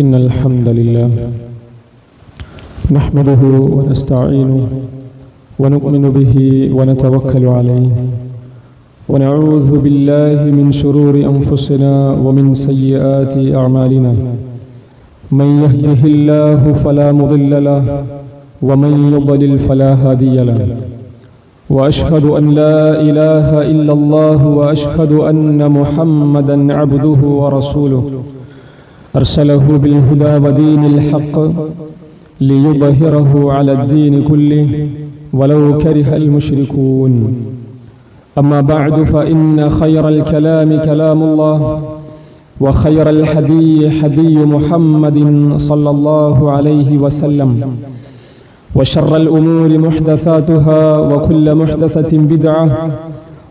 إن الحمد لله نحمده ونستعينه ونؤمن به ونتوكل عليه ونعوذ بالله من شرور أنفسنا ومن سيئات أعمالنا من يهده الله فلا مضل له ومن يضلل فلا هادي له وأشهد أن لا إله إلا الله وأشهد أن محمدا عبده ورسوله أرسله بالهدى ودين الحق ليظهره على الدين كله ولو كره المشركون. أما بعد فإن خير الكلام كلام الله وخير الحدي حدي محمد صلى الله عليه وسلم وشر الأمور محدثاتها وكل محدثة بدعة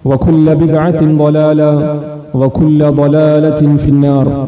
وكل بدعة ضلالة وكل ضلالة في النار.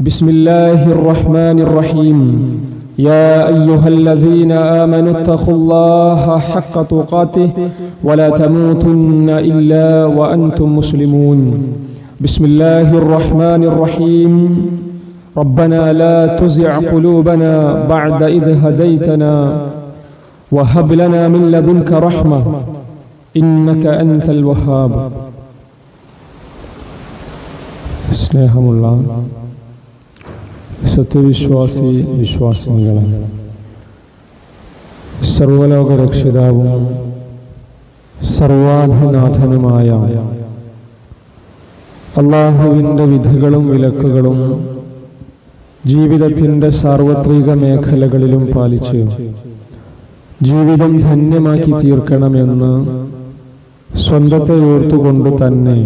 بسم الله الرحمن الرحيم. يا أيها الذين آمنوا اتقوا الله حق تقاته ولا تموتن إلا وأنتم مسلمون. بسم الله الرحمن الرحيم. ربنا لا تزع قلوبنا بعد إذ هديتنا وهب لنا من لدنك رحمة إنك أنت الوهاب. سلام الله. സത്യവിശ്വാസി വിശ്വാസികളെ സർവലോക രക്ഷിതാവും സർവാധിനാഥനുമായ അള്ളാഹുവിന്റെ വിധികളും വിലക്കുകളും ജീവിതത്തിന്റെ സാർവത്രിക മേഖലകളിലും പാലിച്ച് ജീവിതം ധന്യമാക്കി തീർക്കണമെന്ന് സ്വന്തത്തെ ഓർത്തുകൊണ്ട് തന്നെ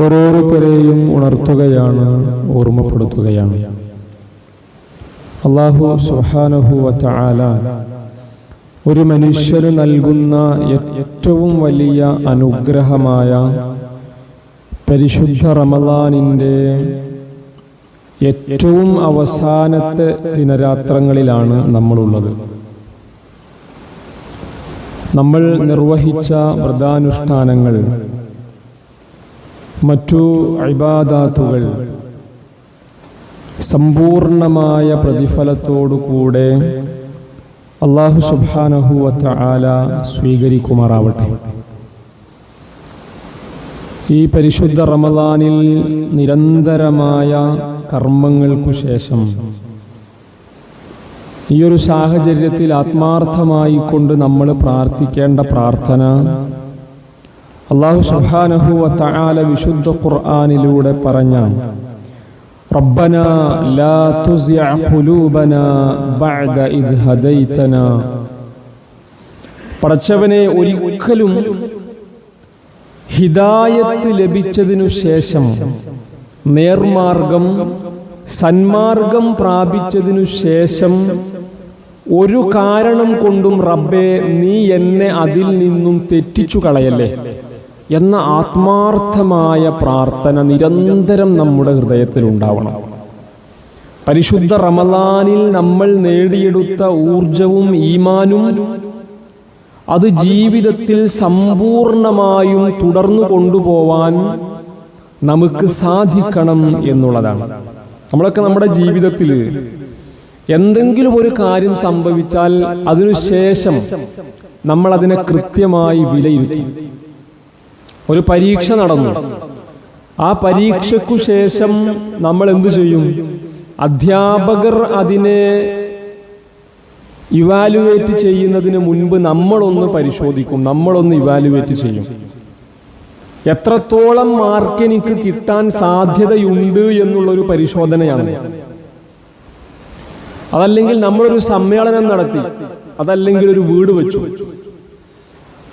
ഓരോരുത്തരെയും ഉണർത്തുകയാണ് ഓർമ്മപ്പെടുത്തുകയാണ്. അള്ളാഹു സുഹാനഹു വറ്റാല ഒരു മനുഷ്യന് നൽകുന്ന ഏറ്റവും വലിയ അനുഗ്രഹമായ പരിശുദ്ധ റമദാനിന്റെ ഏറ്റവും അവസാനത്തെ ദിനരാത്രങ്ങളിലാണ് നമ്മളുള്ളത്. നമ്മൾ നിർവഹിച്ച വ്രതാനുഷ്ഠാനങ്ങൾ മറ്റു അബാദാത്തുകൾ സമ്പൂർണമായ പ്രതിഫലത്തോടുകൂടെ അള്ളാഹു സുബാനഹുവത്ത ആല സ്വീകരിക്കുമാറാവട്ടെ. ഈ പരിശുദ്ധ റമദാനിൽ നിരന്തരമായ കർമ്മങ്ങൾക്കു ശേഷം ഈ ഒരു സാഹചര്യത്തിൽ ആത്മാർത്ഥമായിക്കൊണ്ട് നമ്മൾ പ്രാർത്ഥിക്കേണ്ട പ്രാർത്ഥന അള്ളാഹു സുഹാനഹുവ തആല വിശുദ്ധ ഖുർആനിലൂടെ പറഞ്ഞ ربنا ലാ تزع قلوبنا ബഅദ ഇദ് هديتنا പടച്ചവനെ ഒരിക്കലും ഹിദായത്ത് ലഭിച്ചതിനു ശേഷം നേർമാർഗം സന്മാർഗം പ്രാപിച്ചതിനു ശേഷം ഒരു കാരണം കൊണ്ടും റബ്ബെ നീ എന്നെ അതിൽ നിന്നും തെറ്റിച്ചു കളയല്ലേ എന്ന ആത്മാർത്ഥമായ പ്രാർത്ഥന നിരന്തരം നമ്മുടെ ഹൃദയത്തിൽ ഉണ്ടാവണം പരിശുദ്ധ റമലാനിൽ നമ്മൾ നേടിയെടുത്ത ഊർജവും ഈമാനും അത് ജീവിതത്തിൽ സമ്പൂർണമായും തുടർന്നു കൊണ്ടുപോവാൻ നമുക്ക് സാധിക്കണം എന്നുള്ളതാണ്. നമ്മളൊക്കെ നമ്മുടെ ജീവിതത്തിൽ എന്തെങ്കിലും ഒരു കാര്യം സംഭവിച്ചാൽ അതിനുശേഷം നമ്മൾ അതിനെ കൃത്യമായി വിലയിരുത്തും. ഒരു പരീക്ഷ നടന്നു. ആ പരീക്ഷയ്ക്കു ശേഷം നമ്മൾ എന്തു ചെയ്യും? അധ്യാപകർ അതിനെ ഇവാലുവേറ്റ് ചെയ്യുന്നതിന് മുൻപ് നമ്മളൊന്ന് പരിശോധിക്കും. നമ്മളൊന്ന് ഇവാലുവേറ്റ് ചെയ്യും. എത്രത്തോളം മാർക്ക് എനിക്ക് കിട്ടാൻ സാധ്യതയുണ്ട് എന്നുള്ളൊരു പരിശോധനയാണ്. അതല്ലെങ്കിൽ നമ്മളൊരു സമ്മേളനം നടത്തി. അതല്ലെങ്കിൽ ഒരു വീട് വെച്ചു.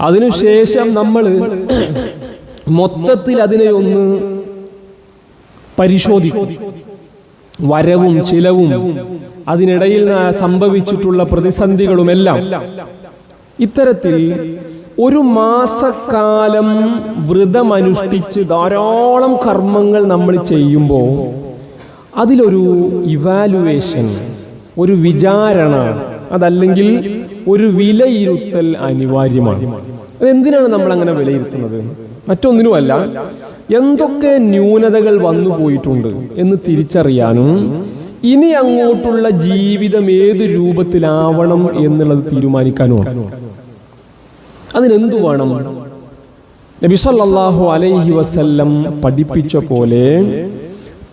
അതിനുശേഷം നമ്മൾ മൊത്തത്തിൽ അതിനെ ഒന്ന് പരിശോധിക്കും. വരവും ചിലവും അതിനിടയിൽ സംഭവിച്ചിട്ടുള്ള പ്രതിസന്ധികളുമെല്ലാം ഇത്തരത്തിൽ ഒരു മാസക്കാലം വ്രതമനുഷ്ഠിച്ച് ധാരാളം കർമ്മങ്ങൾ നമ്മൾ ചെയ്യുമ്പോൾ അതിലൊരു ഇവാലുവേഷൻ ഒരു വിചാരണ അതല്ലെങ്കിൽ ഒരു വിലയിരുത്തൽ അനിവാര്യമാണ്. അതെന്തിനാണ് നമ്മൾ അങ്ങനെ വിലയിരുത്തുന്നത്? മറ്റൊന്നിനുമല്ല എന്തൊക്കെ ന്യൂനതകൾ വന്നു പോയിട്ടുണ്ട് എന്ന് തിരിച്ചറിയാനും ഇനി അങ്ങോട്ടുള്ള ജീവിതം ഏത് രൂപത്തിലാവണം എന്നുള്ളത് തീരുമാനിക്കാനുമാണ്. അതിനെന്തു വേണം? നബിസല്ലാഹു അലൈഹി വസല്ലം പഠിപ്പിച്ച പോലെ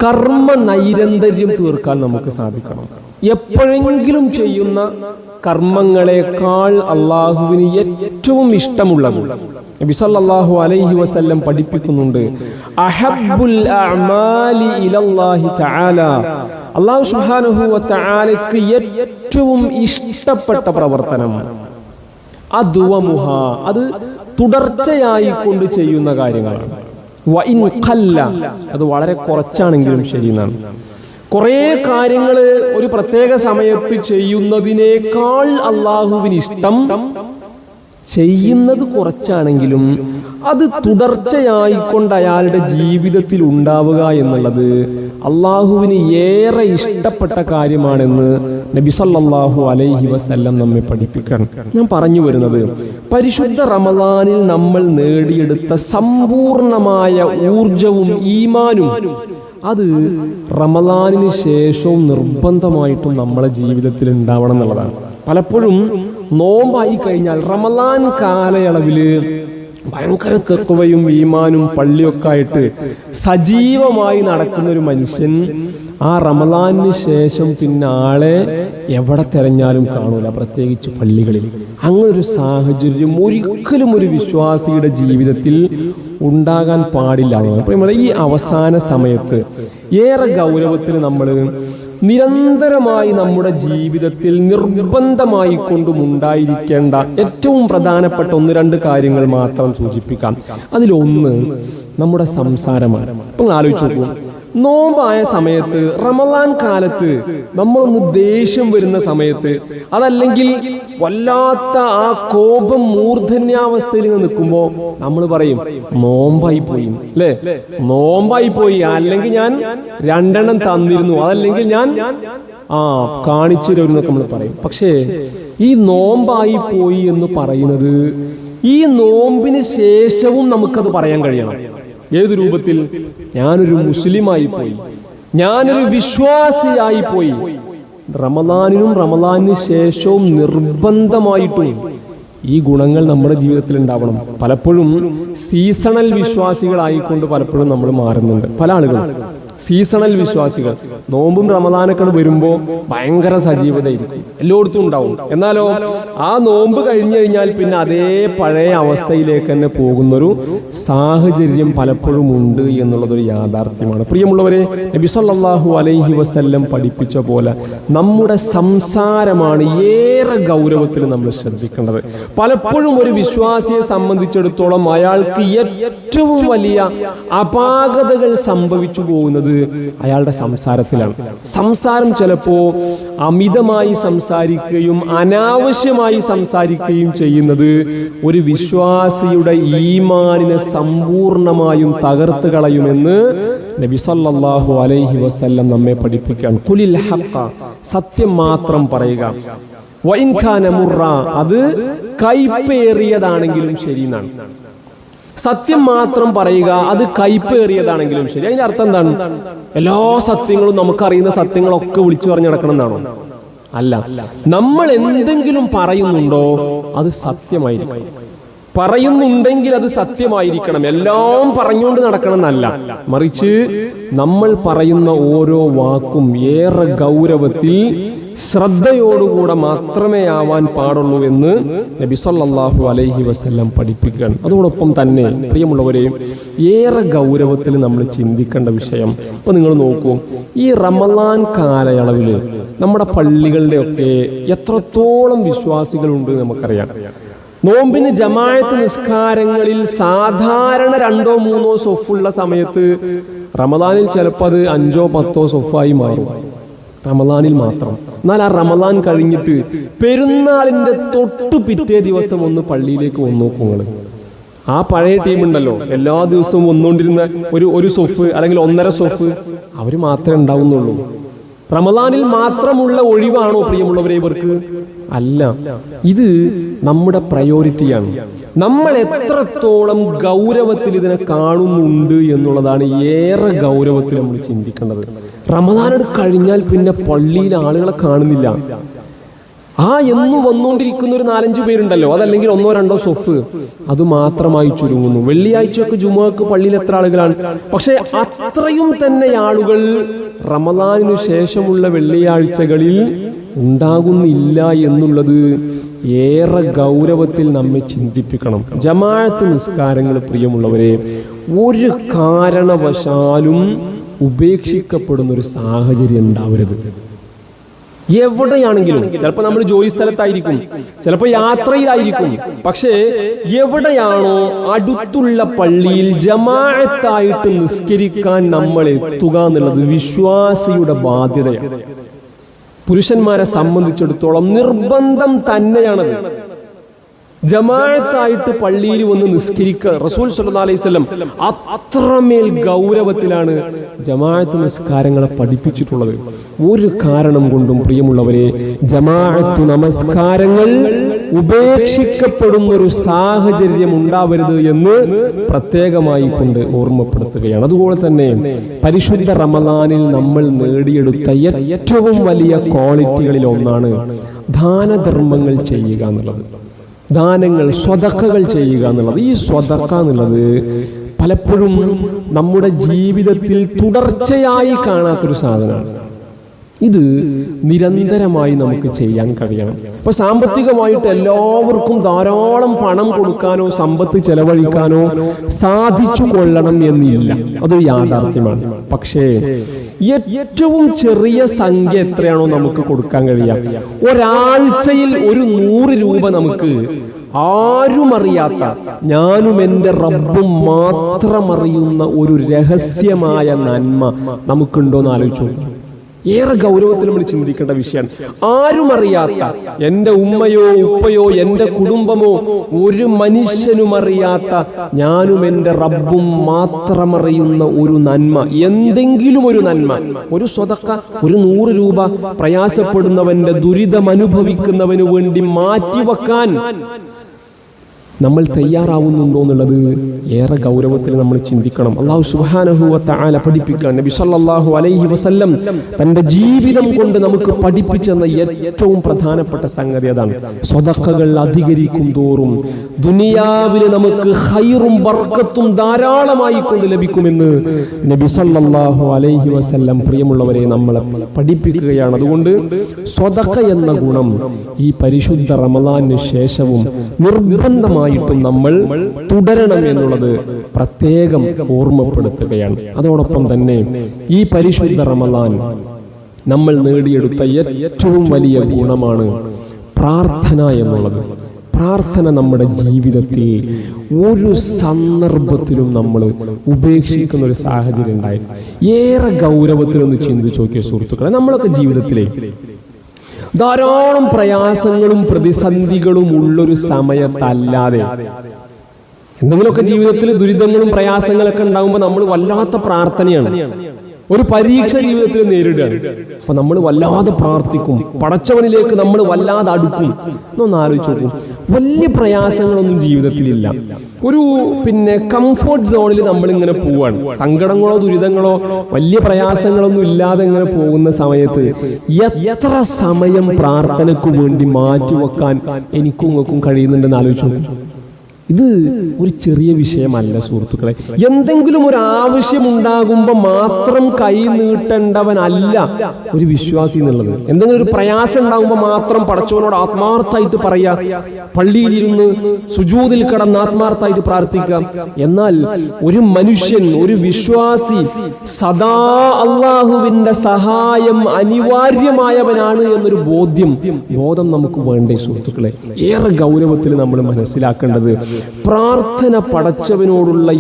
കർമ്മ നൈരന്തര്യം തീർക്കാൻ നമുക്ക് സാധിക്കണം. എപ്പോഴെങ്കിലും ചെയ്യുന്ന കർമ്മങ്ങളെക്കാൾ അള്ളാഹുവിന് ഏറ്റവും ഇഷ്ടമുള്ളത് നബി സല്ലല്ലാഹു അലൈഹി വസല്ലം പഠിപ്പിക്കുന്നുണ്ട്. അഹബ്ബുൽ അഅമാലി ഇലല്ലാഹി തആല. അള്ളാഹു സുബ്ഹാനഹു വ ഏറ്റവും ഇഷ്ടപ്പെട്ട പ്രവർത്തനം. അദ്വമുഹ അത് തുടർച്ചയായി കൊണ്ട് ചെയ്യുന്ന കാര്യങ്ങളാണ്. വഇൻ ഖല്ല അത് വളരെ കുറച്ചാണെങ്കിലും ശരി എന്നാണ്. കുറേ കാര്യങ്ങൾ ഒരു പ്രത്യേക സമയത്ത് ചെയ്യുന്നതിനേക്കാൾ അള്ളാഹുവിന് ഇഷ്ടം ചെയ്യുന്നത് കുറച്ചാണെങ്കിലും അത് തുടർച്ചയായിക്കൊണ്ട് അയാളുടെ ജീവിതത്തിൽ ഉണ്ടാവുക എന്നുള്ളത് അള്ളാഹുവിന് ഏറെ ഇഷ്ടപ്പെട്ട കാര്യമാണെന്ന് നബി സല്ലല്ലാഹു അലൈഹി വസല്ലം നമ്മെ പഠിപ്പിക്കണം ഞാൻ പറഞ്ഞു വരുന്നത്. പരിശുദ്ധ റമദാനിൽ നമ്മൾ നേടിയെടുത്ത സമ്പൂർണമായ ഊർജവും ഈമാനും അത് റമദാനിന് ശേഷവും നിർബന്ധമായിട്ടും നമ്മളെ ജീവിതത്തിൽ ഉണ്ടാവണം എന്നുള്ളതാണ്. പലപ്പോഴും നോമ്പായി കഴിഞ്ഞാൽ റമലാൻ കാലയളവിൽ ഭയങ്കര തെക്കുവയും ഈമാനും പള്ളിയൊക്കെ ആയിട്ട് സജീവമായി നടക്കുന്ന ഒരു മനുഷ്യൻ ആ റമദാനിന് ശേഷം പിന്നെ ആളെ എവിടെ തെരഞ്ഞാലും കാണൂല പ്രത്യേകിച്ച് പള്ളികളിൽ അങ്ങനെ ഒരു സാഹചര്യം ഒരിക്കലും ഒരു വിശ്വാസിയുടെ ജീവിതത്തിൽ ഉണ്ടാകാൻ പാടില്ല. അപ്പോൾ നമ്മുടെ ഈ അവസാന സമയത്ത് ഏറെ ഗൗരവത്തിൽ നമ്മൾ നിരന്തരമായി നമ്മുടെ ജീവിതത്തിൽ നിർബന്ധമായി കൊണ്ടും ഉണ്ടായിരിക്കേണ്ട ഏറ്റവും പ്രധാനപ്പെട്ട ഒന്ന് രണ്ട് കാര്യങ്ങൾ മാത്രം സൂചിപ്പിക്കാം. അതിലൊന്ന് നമ്മുടെ സംസാരമാണ്. ഇപ്പം ആലോചിച്ചു നോക്കൂ. നോമ്പായ സമയത്ത് റമലാൻ കാലത്ത് നമ്മളൊന്ന് ദേഷ്യം വരുന്ന സമയത്ത് അതല്ലെങ്കിൽ വല്ലാത്ത ആ കോപം മൂർധന്യാവസ്ഥയിൽ നിൽക്കുമ്പോൾ നമ്മൾ പറയും നോമ്പായി പോയി അല്ലേ നോമ്പായി പോയി. അല്ലെങ്കിൽ ഞാൻ രണ്ടെണ്ണം തന്നിരുന്നു. അതല്ലെങ്കിൽ ഞാൻ ആ കാണിച്ചു തരുമെന്നൊക്കെ നമ്മൾ പറയും. പക്ഷേ ഈ നോമ്പായി പോയി എന്ന് പറയുന്നത് ഈ നോമ്പിന് ശേഷവും നമുക്കത് പറയാൻ കഴിയണം. ഏത് രൂപത്തിൽ? ഞാനൊരു മുസ്ലിമായി പോയി. ഞാനൊരു വിശ്വാസിയായി പോയി. റമദാനിനും റമദാനിന് ശേഷവും നിർബന്ധമായിട്ടും ഈ ഗുണങ്ങൾ നമ്മുടെ ജീവിതത്തിൽ ഉണ്ടാവണം. പലപ്പോഴും സീസണൽ വിശ്വാസികളായിക്കൊണ്ട് പലപ്പോഴും നമ്മൾ മാറുന്നുണ്ട്. പല ആളുകളും. സീസണൽ വിശ്വാസികൾ. നോമ്പും റമദാനൊക്കെ വരുമ്പോൾ ഭയങ്കര സജീവതയായിരിക്കും. എല്ലായിടത്തും ഉണ്ടാവും. എന്നാലോ ആ നോമ്പ് കഴിഞ്ഞു കഴിഞ്ഞാൽ പിന്നെ അതേ പഴയ അവസ്ഥയിലേക്ക് തന്നെ പോകുന്നൊരു സാഹചര്യം പലപ്പോഴും ഉണ്ട് എന്നുള്ളതൊരു യാഥാർത്ഥ്യമാണ്. പ്രിയമുള്ളവരെ നബി സല്ലല്ലാഹു അലൈഹി വസല്ലം പഠിപ്പിച്ച പോലെ നമ്മുടെ സംസാരമാണ് ഏറെ ഗൗരവത്തിൽ നമ്മൾ ശ്രദ്ധിക്കേണ്ടത്. പലപ്പോഴും ഒരു വിശ്വാസിയെ സംബന്ധിച്ചിടത്തോളം അയാൾക്ക് ഏറ്റവും വലിയ അപാകതകൾ സംഭവിച്ചു പോകുന്നത് അയാളുടെ സംസാരത്തിലാണ്. സംസാരം ചിലപ്പോൾ അമിതമായി സംസാരിക്കുകയും അനാവശ്യമായി സംസാരിക്കുകയും ചെയ്യുന്നത് ഒരു വിശ്വാസിയുടെ ഈമാനിനെ സമ്പൂർണമായും തകർത്ത് കളയുമെന്ന് നബി സല്ലല്ലാഹു അലൈഹി വസല്ലം നമ്മെ പഠിപ്പിക്കാൻ കുലിൽ ഹക്ക സത്യം മാത്രം പറയുക. വൈൻഖാന മുറ അത് കൈപ്പേറിയതാണെങ്കിലും ശരി എന്നാണ്. സത്യം മാത്രം പറയുക അത് കൈപ്പേറിയതാണെങ്കിലും ശരി. അതിന്റെ അർത്ഥം എന്താണ്? എല്ലാ സത്യങ്ങളും നമുക്കറിയുന്ന സത്യങ്ങളൊക്കെ വിളിച്ചു പറഞ്ഞു നടക്കണം എന്നാണോ? അല്ല. നമ്മൾ എന്തെങ്കിലും പറയുന്നുണ്ടോ അത് സത്യമായിരിക്കും. പറയുന്നുണ്ടെങ്കിൽ അത് സത്യമായിരിക്കണം. എല്ലാം പറഞ്ഞുകൊണ്ട് നടക്കണം എന്നല്ല മറിച്ച് നമ്മൾ പറയുന്ന ഓരോ വാക്കും ഏറെ ഗൗരവത്തിൽ ശ്രദ്ധയോടുകൂടെ മാത്രമേ ആവാൻ പാടുള്ളൂ എന്ന് നബി സല്ലല്ലാഹു അലൈഹി വസ്ല്ലാം പഠിപ്പിക്കുകയാണ്. അതോടൊപ്പം തന്നെ പ്രിയമുള്ളവരെ ഏറെ ഗൗരവത്തിൽ നമ്മൾ ചിന്തിക്കേണ്ട വിഷയം. ഇപ്പൊ നിങ്ങൾ നോക്കൂ ഈ റമലാൻ കാലയളവിൽ നമ്മുടെ പള്ളികളുടെയൊക്കെ എത്രത്തോളം വിശ്വാസികളുണ്ട് നമുക്കറിയാം. നോമ്പിന് ജമായത്ത് നിസ്കാരങ്ങളിൽ സാധാരണ രണ്ടോ മൂന്നോ സൊഫുള്ള സമയത്ത് റമദാനിൽ ചിലപ്പോൾ അത് അഞ്ചോ പത്തോ സൊഫായി മാറും. റമദാനിൽ മാത്രം. എന്നാൽ ആ റമദാൻ കഴിഞ്ഞിട്ട് പെരുന്നാളിന്റെ തൊട്ടു പിറ്റേ ദിവസം ഒന്ന് പള്ളിയിലേക്ക് വന്നു നോക്കുങ്ങൾ ആ പഴയ ടീമുണ്ടല്ലോ എല്ലാ ദിവസവും വന്നുകൊണ്ടിരുന്ന ഒരു ഒരു സൊഫ് അല്ലെങ്കിൽ ഒന്നര സൊഫ് അവർ മാത്രമേ ഉണ്ടാവുന്നുള്ളൂ. റമദാനിൽ മാത്രമുള്ള ഒഴിവാണോ പ്രിയമുള്ളവരെ ഇവർക്ക്? അല്ല. ഇത് നമ്മുടെ പ്രയോറിറ്റിയാണ് നമ്മൾ എത്രത്തോളം ഗൗരവത്തിൽ ഇതിനെ കാണുന്നുണ്ട് എന്നുള്ളതാണ് ഏറെ ഗൗരവത്തിൽ നമ്മൾ ചിന്തിക്കേണ്ടത്. റമദാനോട് കഴിഞ്ഞാൽ പിന്നെ പള്ളിയിൽ ആളുകളെ കാണുന്നില്ല. ആ എന്ന് വന്നുകൊണ്ടിരിക്കുന്ന ഒരു നാലഞ്ചു പേരുണ്ടല്ലോ. അതല്ലെങ്കിൽ ഒന്നോ രണ്ടോ സൊഫ്. അത് മാത്രമായി ചുരുങ്ങുന്നു. വെള്ളിയാഴ്ചയൊക്കെ ജുമുഅക്ക് പള്ളിയിൽ എത്ര ആളുകളാണ്? പക്ഷെ അത്രയും തന്നെ ആളുകൾ റമദാനിനു ശേഷമുള്ള വെള്ളിയാഴ്ചകളിൽ ഉണ്ടാകുന്നില്ല എന്നുള്ളത് ഏറെ ഗൗരവത്തിൽ നമ്മെ ചിന്തിപ്പിക്കണം. ജമാഅത്ത് നിസ്കാരങ്ങൾ പ്രിയമുള്ളവരെ ഒരു കാരണവശാലും ഉപേക്ഷിക്കപ്പെടുന്ന ഒരു സാഹചര്യം ഉണ്ടാവരുത്. എവിടെയാണെങ്കിലും ചിലപ്പോൾ നമ്മൾ ജോലി സ്ഥലത്തായിരിക്കും ചിലപ്പോൾ യാത്രയിലായിരിക്കും പക്ഷേ എവിടെയാണോ അടുത്തുള്ള പള്ളിയിൽ ജമാഅത്തായിട്ട് നിസ്കരിക്കാൻ നമ്മൾ എത്തുക എന്നുള്ളത് വിശ്വാസിയുടെ ബാധ്യതയാണ്. പുരുഷന്മാരെ സംബന്ധിച്ചിടത്തോളം നിർബന്ധം തന്നെയാണത്. ജമാഅത്തായിട്ട് പള്ളിയിൽ വന്ന് നിസ്കരിക്കുക റസൂൽ സല്ലാ അലൈഹി അത്രമേൽ ഗൗരവത്തിലാണ് ജമാഴത്ത് നമസ്കാരങ്ങളെ പഠിപ്പിച്ചിട്ടുള്ളത്. ഒരു കാരണം കൊണ്ടും പ്രിയമുള്ളവരെ ജമാഅത്ത് നമസ്കാരങ്ങൾ ഉപേക്ഷിക്കപ്പെടുന്ന ഒരു സാഹചര്യം ഉണ്ടാവരുത് എന്ന് പ്രത്യേകമായി കൊണ്ട് ഓർമ്മപ്പെടുത്തുകയാണ്. അതുപോലെ തന്നെ പരിശുദ്ധ റമദാനിൽ നമ്മൾ നേടിയെടുത്ത ഏറ്റവും വലിയ ക്വാളിറ്റികളിൽ ഒന്നാണ് ദാനധർമ്മങ്ങൾ ചെയ്യുക എന്നുള്ളത്. ദാനങ്ങൾ സ്വതക്കകൾ ചെയ്യുക എന്നുള്ളത്. ഈ സ്വതക്ക എന്നുള്ളത് പലപ്പോഴും നമ്മുടെ ജീവിതത്തിൽ തുടർച്ചയായി കാണാത്തൊരു സാധനമാണ്. ഇത് നിരന്തരമായി നമുക്ക് ചെയ്യാൻ കഴിയണം. ഇപ്പൊ സാമ്പത്തികമായിട്ട് എല്ലാവർക്കും ധാരാളം പണം കൊടുക്കാനോ സമ്പത്ത് ചെലവഴിക്കാനോ സാധിച്ചു കൊള്ളണം എന്നില്ല. അതൊരു യാഥാർത്ഥ്യമാണ്. പക്ഷേ ഏറ്റവും ചെറിയ സംഖ്യ എത്രയാണോ നമുക്ക് കൊടുക്കാൻ കഴിയാം ഒരാഴ്ചയിൽ ഒരു നൂറ് രൂപ നമുക്ക് ആരും അറിയാത്ത ഞാനും എന്റെ റബ്ബും മാത്രം അറിയുന്ന ഒരു രഹസ്യമായ നന്മ നമുക്കുണ്ടോ എന്ന് ആലോചിച്ചു ഏറെ ഗൗരവത്തിൽ നമ്മൾ ചിന്തിക്കേണ്ട വിഷയമാണ്. ആരും അറിയാത്ത എന്റെ ഉമ്മയോ ഉപ്പയോ എന്റെ കുടുംബമോ ഒരു മനുഷ്യനും അറിയാത്ത ഞാനും എന്റെ റബ്ബും മാത്രം അറിയുന്ന ഒരു നന്മ എന്തെങ്കിലും ഒരു നന്മ. ഒരു സ്വതക്ക ഒരു നൂറ് രൂപ പ്രയാസപ്പെടുന്നവന്റെ ദുരിതം അനുഭവിക്കുന്നവന് വേണ്ടി മാറ്റിവെക്കാൻ നമ്മൾ തയ്യാറാവുന്നുണ്ടോ എന്നുള്ളത് ഏറെ ഗൗരവത്തിൽ നമ്മൾ ചിന്തിക്കണം. അള്ളാഹു സുഹാനഹു ആല പഠിപ്പിക്കാൻ നബി സല്ലാഹു അലൈഹി വസല്ലം തന്റെ ജീവിതം കൊണ്ട് നമുക്ക് പഠിപ്പിച്ചെന്ന ഏറ്റവും പ്രധാനപ്പെട്ട സംഗതി അതാണ്. സ്വതക്കകൾ അധികരിക്കും തോറും ദുനിയാവിന് നമുക്ക് ഹൈറും ബർക്കത്തും ധാരാളമായി കൊണ്ട് ലഭിക്കുമെന്ന് നബി സല്ലാഹു അലൈഹി വസല്ലം പ്രിയമുള്ളവരെ നമ്മളെ പഠിപ്പിക്കുകയാണ്. അതുകൊണ്ട് സ്വതക്ക എന്ന ഗുണം ഈ പരിശുദ്ധ റമലാന് ശേഷവും നിർബന്ധമായിട്ടും നമ്മൾ തുടരണം എന്നുള്ളത് പ്രത്യേകം ഓർമ്മപ്പെടുത്തുകയാണ്. അതോടൊപ്പം തന്നെ ഈ പരിശുദ്ധ റമദാൻ നമ്മൾ നേടിയെടുത്ത ഏറ്റവും വലിയ ഗുണമാണ് പ്രാർത്ഥന എന്നുള്ളത്. പ്രാർത്ഥന നമ്മുടെ ജീവിതത്തിൽ ഒരു സന്ദർഭത്തിലും നമ്മൾ ഉപേക്ഷിക്കുന്ന ഒരു സാഹചര്യം ഉണ്ടായി. ഏറെ ഗൗരവത്തിലൊന്ന് ചിന്തിച്ചു നോക്കിയ സുഹൃത്തുക്കളെ നമ്മളൊക്കെ ജീവിതത്തിലെ ധാരാളം പ്രയാസങ്ങളും പ്രതിസന്ധികളും ഉള്ളൊരു സമയത്തല്ലാതെ എന്തെങ്കിലുമൊക്കെ ജീവിതത്തിൽ ദുരിതങ്ങളും പ്രയാസങ്ങളൊക്കെ ഉണ്ടാകുമ്പോൾ നമ്മൾ വല്ലാത്ത പ്രാർത്ഥനയാണ്. ഒരു പരീക്ഷ ജീവിതത്തിൽ നേരിടുകയാണ് അപ്പൊ നമ്മൾ വല്ലാതെ പ്രാർത്ഥിക്കും. പടച്ചവനിലേക്ക് നമ്മൾ വല്ലാതെ അടുക്കും. എന്നൊന്ന് ആലോചിച്ചു നോക്കും. വലിയ പ്രയാസങ്ങളൊന്നും ജീവിതത്തിലില്ല. ഒരു പിന്നെ കംഫോർട്ട് സോണിൽ നമ്മൾ ഇങ്ങനെ പോവാണ്. സങ്കടങ്ങളോ ദുരിതങ്ങളോ വലിയ പ്രയാസങ്ങളൊന്നും ഇല്ലാതെ ഇങ്ങനെ പോകുന്ന സമയത്ത് എത്ര സമയം പ്രാർത്ഥനക്ക് വേണ്ടി മാറ്റിവെക്കാൻ എനിക്കും നിങ്ങൾക്കും കഴിയുന്നുണ്ടെന്ന് ആലോചിച്ചു ഇത് ഒരു ചെറിയ വിഷയമല്ല സുഹൃത്തുക്കളെ. എന്തെങ്കിലും ഒരു ആവശ്യം ഉണ്ടാകുമ്പോൾ മാത്രം കൈ നീട്ടേണ്ടവനല്ല ഒരു വിശ്വാസി എന്നുള്ളത്. എന്തെങ്കിലും ഒരു പ്രയാസം ഉണ്ടാകുമ്പോൾ മാത്രം പടച്ചവനോട് ആത്മാർത്ഥമായിട്ട് പറയാ പള്ളിയിലിരുന്ന് സുജൂതിൽ കടന്ന് ആത്മാർത്ഥമായിട്ട് പ്രാർത്ഥിക്കാം. എന്നാൽ ഒരു മനുഷ്യൻ ഒരു വിശ്വാസി സദാ അള്ളാഹുവിന്റെ സഹായം അനിവാര്യമായവനാണ് എന്നൊരു ബോധ്യം ബോധം നമുക്ക് വേണ്ടേ സുഹൃത്തുക്കളെ. ഏറെ ഗൗരവത്തിൽ നമ്മൾ മനസ്സിലാക്കേണ്ടത് പ്രാർത്ഥന പടച്ചവനോടുള്ള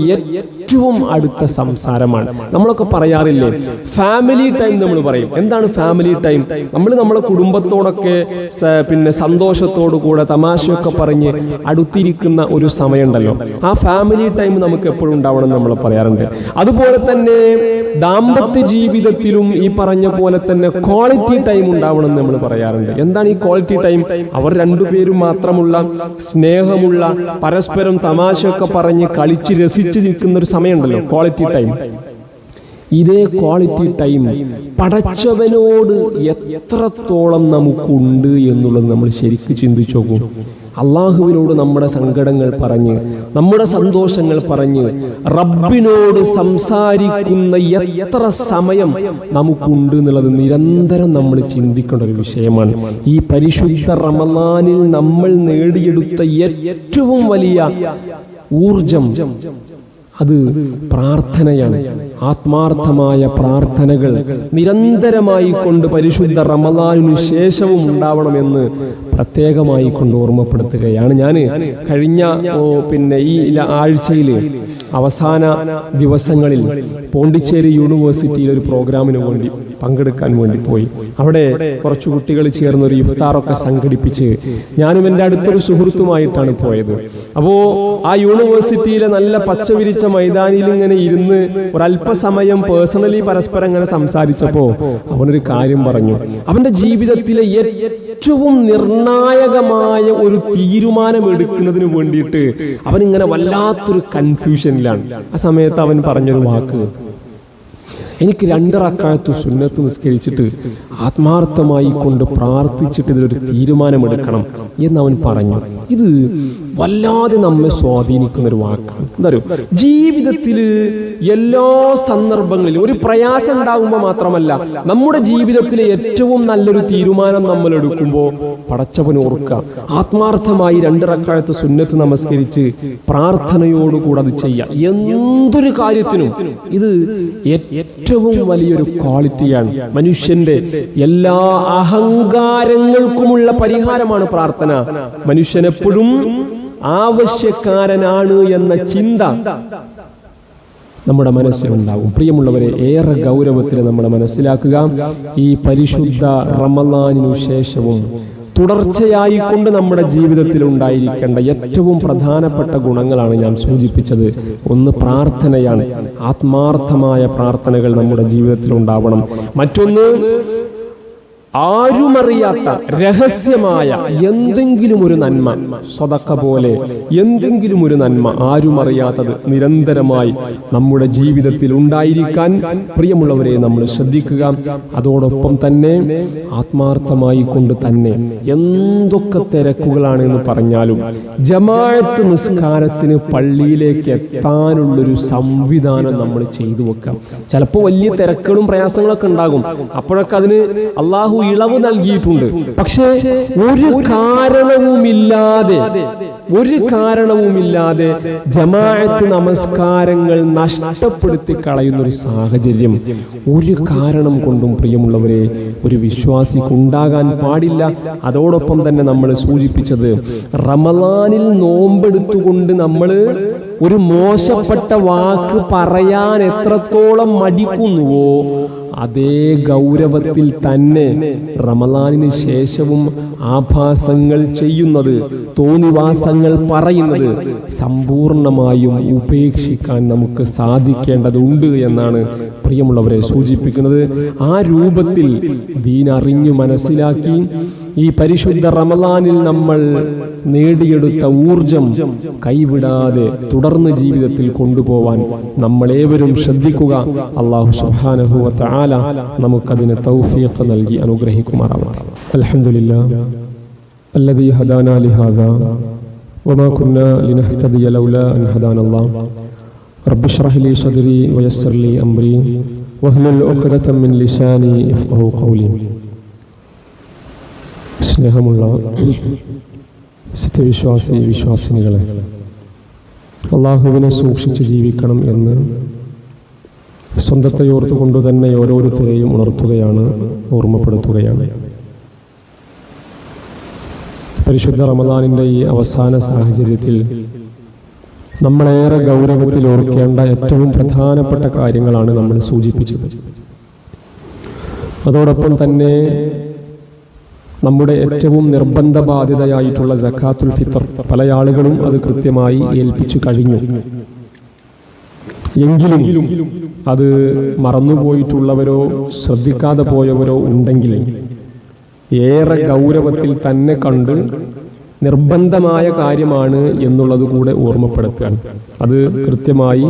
ഏറ്റവും അടുത്ത സംസാരമാണ്. നമ്മളൊക്കെ പറയാറില്ലേ ഫാമിലി ടൈം നമ്മൾ പറയും. എന്താണ് ഫാമിലി ടൈം നമ്മൾ നമ്മളെ കുടുംബത്തോടൊക്കെ പിന്നെ സന്തോഷത്തോടു കൂടെ തമാശയൊക്കെ പറഞ്ഞ് അടുത്തിരിക്കുന്ന ഒരു സമയമുണ്ടല്ലോ. ആ ഫാമിലി ടൈം നമുക്ക് എപ്പോഴും ഉണ്ടാവണം നമ്മൾ പറയാറുണ്ട്. അതുപോലെ തന്നെ ദാമ്പത്യ ജീവിതത്തിലും ഈ പറഞ്ഞ പോലെ തന്നെ ക്വാളിറ്റി ടൈം ഉണ്ടാവണം നമ്മൾ പറയാറുണ്ട്. എന്താണ് ഈ ക്വാളിറ്റി ടൈം അവർ രണ്ടുപേരും മാത്രമുള്ള സ്നേഹമുള്ള പരസ്പരം തമാശയൊക്കെ പറഞ്ഞ് കളിച്ച് രസിച്ച് നിൽക്കുന്ന ഒരു സമയമുണ്ടല്ലോ ക്വാളിറ്റി ടൈം ഇതേ ക്വാളിറ്റി ടൈം പടച്ചവനോട് എത്രത്തോളം നമുക്കുണ്ട് എന്നുള്ളത് നമ്മൾ ശരിക്ക് ചിന്തിച്ചു നോക്കും. അള്ളാഹുവിനോട് നമ്മുടെ സങ്കടങ്ങൾ പറഞ്ഞ് നമ്മുടെ സന്തോഷങ്ങൾ പറഞ്ഞ് റബ്ബിനോട് സംസാരിക്കുന്ന എത്ര സമയം നമുക്കുണ്ട് എന്നുള്ളത് നിരന്തരം നമ്മൾ ചിന്തിക്കേണ്ട ഒരു വിഷയമാണ്. ഈ പരിശുദ്ധ റമദാനിൽ നമ്മൾ നേടിയെടുത്ത ഏറ്റവും വലിയ ഊർജം അത് പ്രാർത്ഥനയാണ്. ആത്മാർത്ഥമായ പ്രാർത്ഥനകൾ നിരന്തരമായി കൊണ്ട് പരിശുദ്ധ റമലാനു ശേഷവും ഉണ്ടാവണമെന്ന് പ്രത്യേകമായി കൊണ്ട് ഓർമ്മപ്പെടുത്തുകയാണ് ഞാൻ കഴിഞ്ഞ ഓ, പിന്നെ ഈ ആഴ്ചയിൽ അവസാന ദിവസങ്ങളിൽ പോണ്ടിച്ചേരി യൂണിവേഴ്സിറ്റിയിൽ ഒരു പ്രോഗ്രാമിന് വേണ്ടി പങ്കെടുക്കാൻ വേണ്ടി പോയി. അവിടെ കുറച്ച് കുട്ടികൾ ചേർന്ന് ഒരു ഇഫ്താറൊക്കെ സംഘടിപ്പിച്ച് ഞാനും എന്റെ അടുത്തൊരു സുഹൃത്തുമായിട്ടാണ് പോയത്. അപ്പോൾ ആ യൂണിവേഴ്സിറ്റിയിലെ നല്ല പച്ചവിരിച്ച മൈതാനിയിൽ ഇങ്ങനെ ഇരുന്ന് ഒരല്പസമയം പേഴ്സണലി പരസ്പരം ഇങ്ങനെ സംസാരിച്ചപ്പോൾ അവനൊരു കാര്യം പറഞ്ഞു. അവന്റെ ജീവിതത്തിലെ ഏറ്റവും നിർണായകമായ ഒരു തീരുമാനം എടുക്കുന്നതിന് വേണ്ടിയിട്ട് അവനിങ്ങനെ വല്ലാത്തൊരു കൺഫ്യൂഷനിലാണ് ആ സമയത്ത് അവൻ പറഞ്ഞൊരു വാക്ക്. എനിക്ക് രണ്ട് റക്കായത്ത് സുന്നത്ത് നിസ്കരിച്ചിട്ട് ആത്മാർത്ഥമായി കൊണ്ട് പ്രാർത്ഥിച്ചിട്ട് ഇതിലൊരു തീരുമാനമെടുക്കണം എന്നവൻ പറഞ്ഞു. ഇത് വല്ലാതെ നമ്മെ സ്വാധീനിക്കുന്ന ഒരു വാക്കാണ്. എന്താ പറയുക ജീവിതത്തിൽ എല്ലാ സന്ദർഭങ്ങളിലും ഒരു പ്രയാസം ഉണ്ടാകുമ്പോൾ മാത്രമല്ല നമ്മുടെ ജീവിതത്തിലെ ഏറ്റവും നല്ലൊരു തീരുമാനം നമ്മൾ എടുക്കുമ്പോൾ പടച്ചവൻ ഓർക്കുക ആത്മാർത്ഥമായി രണ്ട് റക്കാഴത്ത് സുന്നത്ത് നമസ്കരിച്ച് പ്രാർത്ഥനയോടുകൂടെ അത് ചെയ്യുക. എന്തൊരു കാര്യത്തിനും ഇത് ഏറ്റവും വലിയൊരു ക്വാളിറ്റിയാണ്. മനുഷ്യന്റെ എല്ലാ അഹങ്കാരങ്ങൾക്കുമുള്ള പരിഹാരമാണ് പ്രാർത്ഥന. മനുഷ്യൻ എപ്പോഴും ആവശ്യക്കാരനാണ് എന്ന ചിന്ത നമ്മുടെ മനസ്സിലുണ്ടാവും. പ്രിയമുള്ളവരെ ഏറെ ഗൗരവത്തിൽ നമ്മൾ മനസ്സിലാക്കുക ഈ പരിശുദ്ധ റമലാനിനു ശേഷവും തുടർച്ചയായി കൊണ്ട് നമ്മുടെ ജീവിതത്തിൽ ഉണ്ടായിരിക്കേണ്ട ഏറ്റവും പ്രധാനപ്പെട്ട ഗുണങ്ങളാണ് ഞാൻ സൂചിപ്പിച്ചത്. ഒന്ന് പ്രാർത്ഥനയാണ്. ആത്മാർത്ഥമായ പ്രാർത്ഥനകൾ നമ്മുടെ ജീവിതത്തിൽ ഉണ്ടാവണം. മറ്റൊന്ന് ആരുമറിയാത്ത രഹസ്യമായ എന്തെങ്കിലും ഒരു നന്മ സ്വതക്ക പോലെ എന്തെങ്കിലും ഒരു നന്മ ആരുമറിയാത്തത് നിരന്തരമായി നമ്മുടെ ജീവിതത്തിൽ ഉണ്ടായിരിക്കാൻ പ്രിയമുള്ളവരെ നമ്മൾ ശ്രദ്ധിക്കുക. അതോടൊപ്പം തന്നെ ആത്മാർത്ഥമായി കൊണ്ട് തന്നെ എന്തൊക്കെ തിരക്കുകളാണ് എന്ന് പറഞ്ഞാലും ജമാഅത്ത് നിസ്കാരത്തിന് പള്ളിയിലേക്ക് എത്താനുള്ളൊരു സംവിധാനം നമ്മൾ ചെയ്തു വെക്കാം ചിലപ്പോൾ വലിയ തിരക്കുകളും പ്രയാസങ്ങളൊക്കെ ഉണ്ടാകും. അപ്പോഴൊക്കെ അതിന് അള്ളാഹു ഇളവ് നൽകിയിട്ടുണ്ട്. പക്ഷേ ഒരു കാരണവുമില്ലാതെ ഒരു കാരണവുമില്ലാതെ ജമാഅത്ത് നമസ്കാരങ്ങൾ നഷ്ടപ്പെടുത്തി കളയുന്ന ഒരു സാഹചര്യം ഒരു കാരണം കൊണ്ടും പ്രിയമുള്ളവരെ ഒരു വിശ്വാസിക്ക് ഉണ്ടാകാൻ പാടില്ല. അതോടൊപ്പം തന്നെ നമ്മൾ സൂചിപ്പിച്ചത് റമലാനിൽ നോമ്പെടുത്തുകൊണ്ട് നമ്മൾ ഒരു മോശപ്പെട്ട വാക്ക് പറയാൻ എത്രത്തോളം മടിക്കുന്നുവോ അതേ ഗൗരവത്തിൽ തന്നെ റമലാനിന് ശേഷവും ആഭാസങ്ങൾ ചെയ്യുന്നത് തോന്നിവാസങ്ങൾ പറയുന്നത് സമ്പൂർണമായും ഉപേക്ഷിക്കാൻ നമുക്ക് സാധിക്കേണ്ടതുണ്ട് എന്നാണ് പ്രിയമുള്ളവരെ സൂചിപ്പിക്കുന്നത്. ആ രൂപത്തിൽ ദീനറിഞ്ഞു മനസ്സിലാക്കി ഈ പരിശുദ്ധ റമലാനിൽ നമ്മൾ നേടിയെടുത്ത ഊർജം കൈവിടാതെ തുടർന്ന് ജീവിതത്തിൽ കൊണ്ടുപോവാൻ നമ്മളേവരും ശ്രദ്ധിക്കുക. അള്ളാഹു സുഹാനഹുവത്ത ആല നമുക്കതിന് തൗഫീഖ് നൽകി അനുഗ്രഹിക്കുമാറാവട്ടെ അൽഹംദുലില്ലാ الذي هدانا لهذا وما كنا لنهتدي لولا أن هدانا الله رب اشرح لي صدري ويسر لي أمري واهلل عقدة من لساني يفقه قولي സ്നേഹമുള്ള സത്യവിശ്വാസി വിശ്വാസിനികളെ അള്ളാഹുവിനെ സൂക്ഷിച്ച് ജീവിക്കണം എന്ന് സ്വന്തത്തെ ഓർത്തുകൊണ്ട് തന്നെ ഓരോരുത്തരെയും ഉണർത്തുകയാണ് ഓർമ്മപ്പെടുത്തുകയാണ്. പരിശുദ്ധ റമദാനിന്റെ ഈ അവസാന സാഹചര്യത്തിൽ നമ്മളേറെ ഗൗരവത്തിൽ ഓർക്കേണ്ട ഏറ്റവും പ്രധാനപ്പെട്ട കാര്യങ്ങളാണ് നമ്മൾ സൂചിപ്പിച്ചത്. അതോടൊപ്പം തന്നെ നമ്മുടെ ഏറ്റവും നിർബന്ധ ബാധ്യതയായിട്ടുള്ള ജക്കാത്തുൽ ഫിത്തർ പല ആളുകളും അത് കൃത്യമായി ഏൽപ്പിച്ചു കഴിഞ്ഞു. എങ്കിലും അത് മറന്നുപോയിട്ടുള്ളവരോ ശ്രദ്ധിക്കാതെ പോയവരോ ഉണ്ടെങ്കിൽ ഏറെ ഗൗരവത്തിൽ തന്നെ കണ്ട് നിർബന്ധമായ കാര്യമാണ് എന്നുള്ളത് കൂടെ ഓർമ്മപ്പെടുത്തുകയാണ് അത് കൃത്യമായി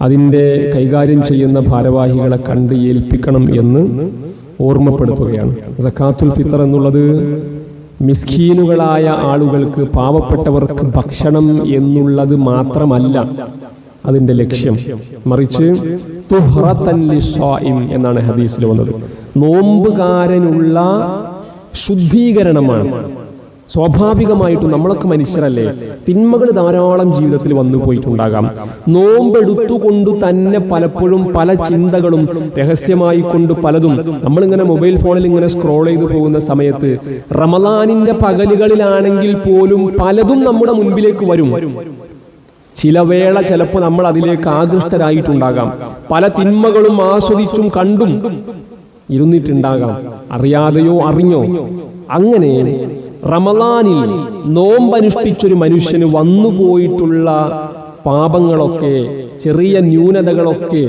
അതിന്റെ കൈകാര്യം ചെയ്യുന്ന ഭാരവാഹികളെ കണ്ട് ഏൽപ്പിക്കണം എന്ന് ഓർമ്മപ്പെടുത്തുകയാണ്. സക്കാത്തുൽ ഫിത്തർ എന്നുള്ളത് മിസ്കീനുകളായ ആളുകൾക്ക് പാവപ്പെട്ടവർക്ക് ഭക്ഷണം എന്നുള്ളത് മാത്രമല്ല അതിന്റെ ലക്ഷ്യം മറിച്ച് എന്നാണ് ഹദീസിൽ വന്നത്. നോമ്പുകാരനുള്ള ശുദ്ധീകരണമാണ്. സ്വാഭാവികമായിട്ടും നമ്മളൊക്കെ മനുഷ്യരല്ലേ? തിന്മകൾ ധാരാളം ജീവിതത്തിൽ വന്നു പോയിട്ടുണ്ടാകാം. നോമ്പെടുത്തുകൊണ്ട് തന്നെ പലപ്പോഴും പല ചിന്തകളും രഹസ്യമായി കൊണ്ട് പലതും നമ്മളിങ്ങനെ മൊബൈൽ ഫോണിൽ ഇങ്ങനെ സ്ക്രോൾ ചെയ്തു പോകുന്ന സമയത്ത് റമദാനിന്റെ പകലുകളിലാണെങ്കിൽ പോലും പലതും നമ്മുടെ മുൻപിലേക്ക് വരും. ചില വേള ചിലപ്പോൾ നമ്മൾ അതിലേക്ക് ആകൃഷ്ടരായിട്ടുണ്ടാകാം. പല തിന്മകളും ആസ്വദിച്ചും കണ്ടും ഇരുന്നിട്ടുണ്ടാകാം. അറിയാതെയോ അറിഞ്ഞോ? അങ്ങനെ റമലാനിൽ നോമ്പനുഷ്ഠിച്ചൊരു മനുഷ്യന് വന്നുപോയിട്ടുള്ള പാപങ്ങളൊക്കെ ചെറിയ ന്യൂനതകളൊക്കെ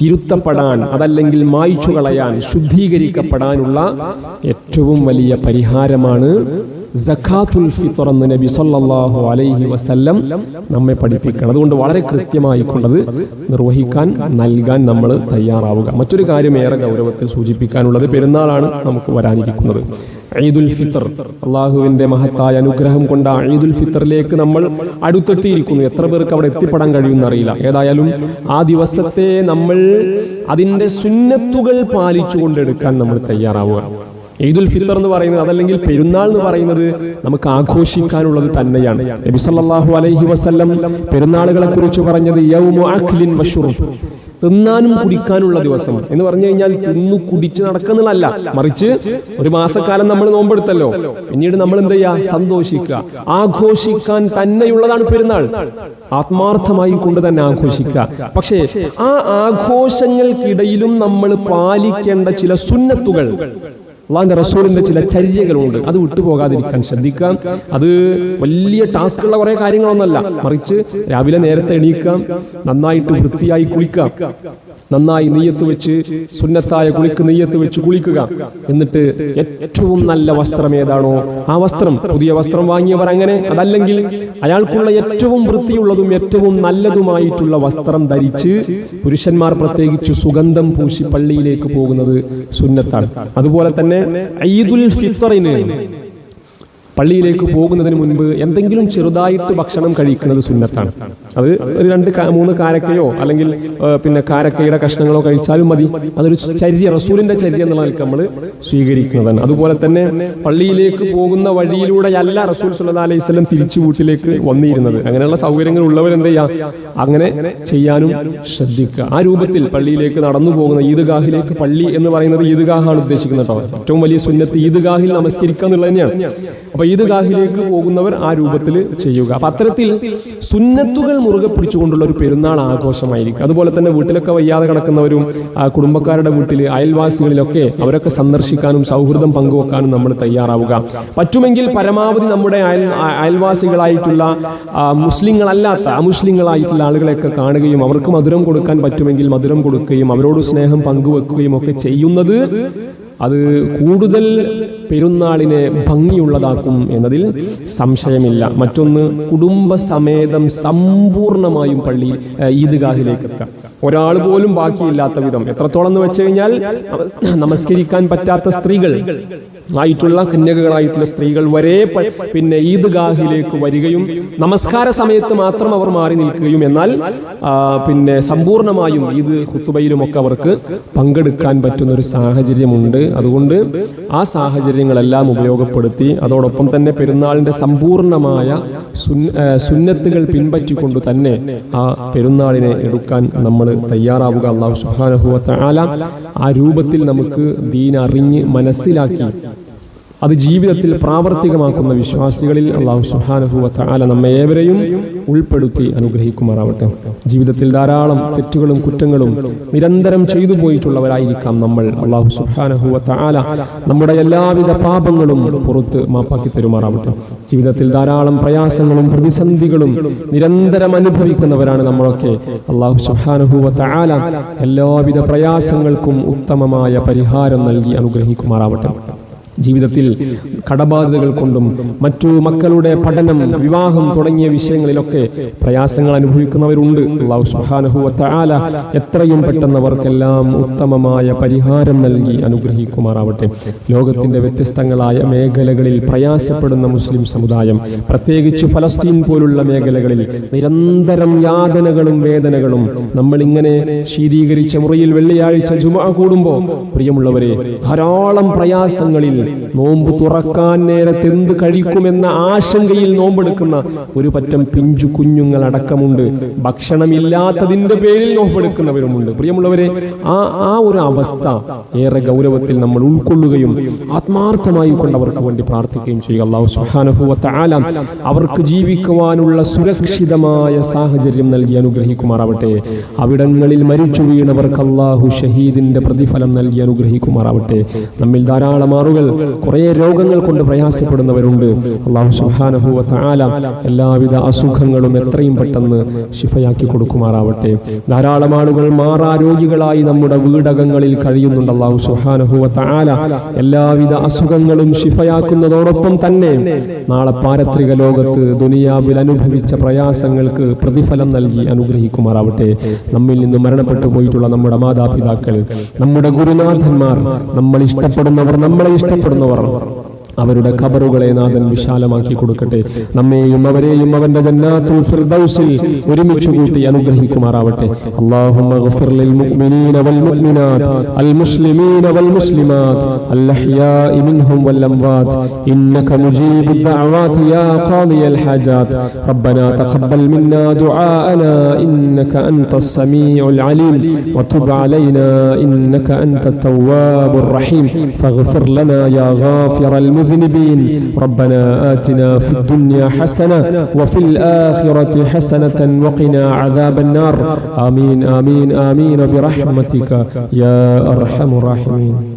തിരുത്തപ്പെടാൻ അതല്ലെങ്കിൽ മായ്ച്ചു കളയാൻ ശുദ്ധീകരിക്കപ്പെടാനുള്ള ഏറ്റവും വലിയ പരിഹാരമാണ് സഖാത്തുൽ ഫിത്തർ എന്ന് നബി സല്ലല്ലാഹു അലൈഹി വസല്ലം നമ്മെ പഠിപ്പിക്കണം. അതുകൊണ്ട് വളരെ കൃത്യമായി കൊണ്ടത് നിർവഹിക്കാൻ നൽകാൻ നമ്മൾ തയ്യാറാവുക. മറ്റൊരു കാര്യം ഏറെ ഗൗരവത്തിൽ സൂചിപ്പിക്കാനുള്ളത് പെരുന്നാളാണ് നമുക്ക് വരാനിരിക്കുന്നത്. ഈദുൽ ഫിത്തർ അള്ളാഹുവിന്റെ മഹത്തായ അനുഗ്രഹം കൊണ്ട് ഈദുൽ ഫിത്തറിലേക്ക് നമ്മൾ അടുത്തെത്തിയിരിക്കുന്നു. എത്ര പേർക്ക് അവിടെ എത്തിപ്പെടാൻ കഴിയുമെന്ന് അറിയില്ല. ഏതായാലും ആ ദിവസത്തെ നമ്മൾ അതിന്റെ സുന്നത്തുകൾ പാലിച്ചുകൊണ്ടെടുക്കാൻ നമ്മൾ തയ്യാറാവുക. ഈദുൽ ഫിത്തർ എന്ന് പറയുന്നത് അതല്ലെങ്കിൽ പെരുന്നാൾ എന്ന് പറയുന്നത് നമുക്ക് ആഘോഷിക്കാനുള്ളത് തന്നെയാണ്. നബി സല്ലല്ലാഹു അലൈഹി വസല്ലം പെരുന്നാളുകളെ കുറിച്ച് പറഞ്ഞത് യൗമു തിന്നാനും കുടിക്കാനുള്ള ദിവസം. എന്ന് പറഞ്ഞു കഴിഞ്ഞാൽ തിന്നു കുടിച്ച് നടക്കുന്നതല്ല. മറിച്ച് ഒരു മാസക്കാലം നമ്മൾ നോമ്പെടുത്തല്ലോ. പിന്നീട് നമ്മൾ എന്ത് ചെയ്യാ? സന്തോഷിക്കുക. ആഘോഷിക്കാൻ തന്നെയുള്ളതാണ് പെരുന്നാൾ. ആത്മാർത്ഥമായി കൊണ്ട് തന്നെ ആഘോഷിക്കുക. പക്ഷേ ആ ആഘോഷങ്ങൾക്കിടയിലും നമ്മൾ പാലിക്കേണ്ട ചില സുന്നത്തുകൾ. അള്ളാഹിന്റെ റസൂലിന്റെ ചില ചര്യകളുണ്ട്. അത് വിട്ടുപോകാതിരിക്കാൻ ശ്രദ്ധിക്കാം അത് വലിയ ടാസ്കുള്ള കുറെ കാര്യങ്ങളൊന്നല്ല മറിച്ച് രാവിലെ നേരത്തെ എണീക്കാം നന്നായിട്ട് വൃത്തിയായി കുളിക്കാം നന്നായി നെയ്യത്ത് വെച്ച് സുന്നത്തായ കുളിക്ക് നെയ്യത്ത് വെച്ച് കുളിക്കുക. എന്നിട്ട് ഏറ്റവും നല്ല വസ്ത്രം ഏതാണോ ആ വസ്ത്രം പുതിയ വസ്ത്രം വാങ്ങിയവർ അങ്ങനെ അതല്ലെങ്കിൽ അയാൾക്കുള്ള ഏറ്റവും വൃത്തിയുള്ളതും ഏറ്റവും നല്ലതുമായിട്ടുള്ള വസ്ത്രം ധരിച്ച് പുരുഷന്മാർ പ്രത്യേകിച്ച് സുഗന്ധം പൂശി പള്ളിയിലേക്ക് പോകുന്നത് സുന്നത്താണ്. അതുപോലെ തന്നെ ഈദുൽ ഫിത്തറിന് പള്ളിയിലേക്ക് പോകുന്നതിന് മുൻപ് എന്തെങ്കിലും ചെറുതായിട്ട് ഭക്ഷണം കഴിക്കുന്നത് സുന്നത്താണ്. അത് ഒരു രണ്ട് മൂന്ന് കാരക്കയോ അല്ലെങ്കിൽ പിന്നെ കാരക്കയുടെ കഷ്ണങ്ങളോ കഴിച്ചാലും മതി. അതൊരു ചര്യ റസൂലിന്റെ ചര്യ എന്നുള്ള നിലയ്ക്ക് നമ്മൾ സ്വീകരിക്കുന്നതാണ്. അതുപോലെ തന്നെ പള്ളിയിലേക്ക് പോകുന്ന വഴിയിലൂടെയല്ല റസൂൽ സുല്ലാ അലൈഹി സ്വലം തിരിച്ചു വീട്ടിലേക്ക് വന്നിരുന്നത്. അങ്ങനെയുള്ള സൗകര്യങ്ങൾ ഉള്ളവർ എന്ത് ചെയ്യാം? അങ്ങനെ ചെയ്യാനും ശ്രദ്ധിക്കുക. ആ രൂപത്തിൽ പള്ളിയിലേക്ക് നടന്നു പോകുന്ന ഈദ്ഗാഹിലേക്ക് പള്ളി എന്ന് പറയുന്നത് ഈദ്ഗാഹാണ് ഉദ്ദേശിക്കുന്നത് കേട്ടോ. ഏറ്റവും വലിയ സുന്നത്ത് ഈദ്ഗാഹിൽ നമസ്കരിക്കുക എന്നുള്ളത് തന്നെയാണ്. അപ്പൊ ഈദ്ഗാഹിലേക്ക് പോകുന്നവർ ആ രൂപത്തിൽ ചെയ്യുക. അപ്പൊ അത്തരത്തിൽ സുന്നത്തുകൾ മുറുകെ പിടിച്ചുകൊണ്ടുള്ള ഒരു പെരുന്നാൾ ആഘോഷമായിരിക്കും. അതുപോലെ തന്നെ വീട്ടിലൊക്കെ വയ്യാതെ കിടക്കുന്നവരും കുടുംബക്കാരുടെ വീട്ടിൽ അയൽവാസികളിലൊക്കെ അവരൊക്കെ സന്ദർശിക്കാനും സൗഹൃദം പങ്കുവെക്കാനും നമ്മൾ തയ്യാറാവുക. പറ്റുമെങ്കിൽ പരമാവധി നമ്മുടെ അയൽ അയൽവാസികളായിട്ടുള്ള മുസ്ലിങ്ങളല്ലാത്ത അമുസ്ലിങ്ങളായിട്ടുള്ള ആളുകളെയൊക്കെ കാണുകയും അവർക്ക് മധുരം കൊടുക്കാൻ പറ്റുമെങ്കിൽ മധുരം കൊടുക്കുകയും അവരോട് സ്നേഹം പങ്കുവെക്കുകയും ഒക്കെ ചെയ്യുന്നത് അത് കൂടുതൽ പെരുന്നാളിനെ ഭംഗിയുള്ളതാക്കും എന്നതിൽ സംശയമില്ല. മറ്റൊന്ന് കുടുംബസമേതം സമ്പൂർണമായും പള്ളി ഈദ്ഗാഹിലേക്ക് എത്താം ഒരാൾ പോലും ബാക്കിയില്ലാത്ത വിധം. എത്രത്തോളം എന്ന് വെച്ച് കഴിഞ്ഞാൽ നമസ്കരിക്കാൻ പറ്റാത്ത സ്ത്രീകൾ ആയിട്ടുള്ള കന്യകകളായിട്ടുള്ള സ്ത്രീകൾ വരെ പിന്നെ ഈദ്ഗാഹിലേക്ക് വരികയും നമസ്കാര സമയത്ത് മാത്രം അവർ മാറി നിൽക്കുകയും എന്നാൽ പിന്നെ സമ്പൂർണമായും ഈദ് ഹുത്തുബയിലുമൊക്കെ അവർക്ക് പങ്കെടുക്കാൻ പറ്റുന്ന ഒരു സാഹചര്യമുണ്ട്. അതുകൊണ്ട് ആ സാഹചര്യങ്ങളെല്ലാം ഉപയോഗപ്പെടുത്തി അതോടൊപ്പം തന്നെ പെരുന്നാളിന്റെ സമ്പൂർണമായ സുന്നത്തുകൾ പിൻപറ്റിക്കൊണ്ട് തന്നെ ആ പെരുന്നാളിനെ എടുക്കാൻ നമ്മൾ തയ്യാറാവുക. അള്ളാഹു സുഹാനഹുവ ആല ആ രൂപത്തിൽ നമുക്ക് ദീൻ അറിഞ്ഞ് മനസ്സിലാക്കി അത് ജീവിതത്തിൽ പ്രാവർത്തികമാക്കുന്ന വിശ്വാസികളിൽ അള്ളാഹു സുഹാനുഭൂവത്ത ആല നമ്മെ ഏവരെയും ഉൾപ്പെടുത്തി അനുഗ്രഹിക്കുമാറാവട്ടെ. ജീവിതത്തിൽ ധാരാളം തെറ്റുകളും കുറ്റങ്ങളും നിരന്തരം ചെയ്തു പോയിട്ടുള്ളവരായിരിക്കാം നമ്മൾ. അള്ളാഹു സുഹാനുഭൂവത്ത ആല നമ്മുടെ എല്ലാവിധ പാപങ്ങളും പുറത്ത് മാപ്പാക്കി തരുമാറാവട്ടെ. ജീവിതത്തിൽ ധാരാളം പ്രയാസങ്ങളും പ്രതിസന്ധികളും നിരന്തരം അനുഭവിക്കുന്നവരാണ് നമ്മളൊക്കെ. അള്ളാഹു സുഹാനുഭൂവത്ത ആല എല്ലാവിധ പ്രയാസങ്ങൾക്കും ഉത്തമമായ പരിഹാരം നൽകി അനുഗ്രഹിക്കുമാറാവട്ടെ. ജീവിതത്തിൽ കടബാധ്യതകൾ കൊണ്ടും മറ്റു മക്കളുടെ പഠനം വിവാഹം തുടങ്ങിയ വിഷയങ്ങളിലൊക്കെ പ്രയാസങ്ങൾ അനുഭവിക്കുന്നവരുണ്ട്. എത്രയും പെട്ടെന്ന് അവർക്കെല്ലാം ഉത്തമമായ പരിഹാരം നൽകി അനുഗ്രഹിക്കുമാറാവട്ടെ. ലോകത്തിന്റെ വ്യത്യസ്തങ്ങളായ മേഖലകളിൽ പ്രയാസപ്പെടുന്ന മുസ്ലിം സമുദായം പ്രത്യേകിച്ച് ഫലസ്തീൻ പോലുള്ള മേഖലകളിൽ നിരന്തരം യാതനകളും വേദനകളും നമ്മൾ ഇങ്ങനെ ശീതീകരിച്ച മുറിയിൽ വെള്ളിയാഴ്ച ജുമ കൂടുമ്പോൾ പ്രിയമുള്ളവരെ ധാരാളം പ്രയാസങ്ങളിൽ Lindo. നോമ്പ് തുറക്കാൻ നേരത്തെ എന്ത് കഴിക്കുമെന്ന ആശങ്കയിൽ നോമ്പെടുക്കുന്ന ഒരു പറ്റം പിഞ്ചു കുഞ്ഞുങ്ങൾ അടക്കമുണ്ട് ഭക്ഷണമില്ലാത്തതിന്റെ പേരിൽ നോമ്പെടുക്കുന്നവരുമുണ്ട്. പ്രിയമുള്ളവരെ ആ ആ ഒരു അവസ്ഥ ഏറെ ഗൗരവത്തിൽ നമ്മൾ ഉൾക്കൊള്ളുകയും ആത്മാർത്ഥമായി കൊണ്ട് അവർക്ക് വേണ്ടി പ്രാർത്ഥിക്കുകയും ചെയ്യുക. അള്ളാഹു സുഹാനുഭവത്തെ ആലാം അവർക്ക് ജീവിക്കുവാനുള്ള സുരക്ഷിതമായ സാഹചര്യം നൽകി അനുഗ്രഹിക്കുമാറാവട്ടെ. അവിടങ്ങളിൽ മരിച്ചു വീണവർക്ക് അള്ളാഹു ഷഹീദിന്റെ പ്രതിഫലം നൽകി അനുഗ്രഹിക്കുമാറാവട്ടെ. നമ്മിൽ ധാരാളം ആറുകൾ കുറേ രോഗങ്ങൾ കൊണ്ട് പ്രയാസപ്പെടുന്നവരുണ്ട്. അള്ളാഹു ആലാം എല്ലാവിധ അസുഖങ്ങളും എത്രയും പെട്ടെന്ന് ശിഫയാക്കി കൊടുക്കുമാറാവട്ടെ. ധാരാളം ആളുകൾ മാറാരോഗികളായി നമ്മുടെ വീടകങ്ങളിൽ കഴിയുന്നുണ്ട് അള്ളാഹു സുഹാനുഭവത്തെ ആല എല്ലാവിധ അസുഖങ്ങളും ശിഫയാക്കുന്നതോടൊപ്പം തന്നെ നാളെ പാരത്രിക ലോകത്ത് ദുനിയാവിൽ അനുഭവിച്ച പ്രയാസങ്ങൾക്ക് പ്രതിഫലം നൽകി അനുഗ്രഹിക്കുമാറാവട്ടെ. നമ്മിൽ നിന്ന് മരണപ്പെട്ടു പോയിട്ടുള്ള നമ്മുടെ മാതാപിതാക്കൾ നമ്മുടെ ഗുരുനാഥന്മാർ നമ്മൾ ഇഷ്ടപ്പെടുന്നവർ നമ്മളെ ഇഷ്ടപ്പെടുന്നവർ പറഞ്ഞു. അവരുടെ ഖബറുകളെ നാഥൻ വിശാലമാക്കി കൊടുക്കട്ടെ. നമ്മെയും അവരെയും അവന്റെ ജന്നാത്തുൽ ഫിർദൗസിൽ ഒരുമിച്ച് കൂട്ടി അനുഗ്രഹിക്കുമാറാവട്ടെ. അല്ലാഹുമ്മ ലിൽ മുഅ്മിനീന വൽ മുഅ്മിനാത്ത് അൽ മുസ്ലിമീന വൽ മുസ്ലിമാത്ത് അൽ അഹ്യാഇ മിൻഹും വൽ അംവാത്ത്. ഇന്നക മുജീബു ദഅവാത്ത് യാ ഖാദിയൽ ഹജാത്ത്. റബ്ബനാ തഖബ്ബൽ മിന്നാ ദുആഅനാ ഇന്നക അൻതസ് സമീഉൽ അലീം. വതുബ് അലൈനാ ഇന്നക അൻതത് റഹീം. ഫഗ്ഫിർ ലനാ യാ ഗാഫിറൽ المذنبين. ربنا آتنا في الدنيا حسنة وفي الآخرة حسنة وقنا عذاب النار. آمين آمين آمين. برحمتك يا أرحم الراحمين.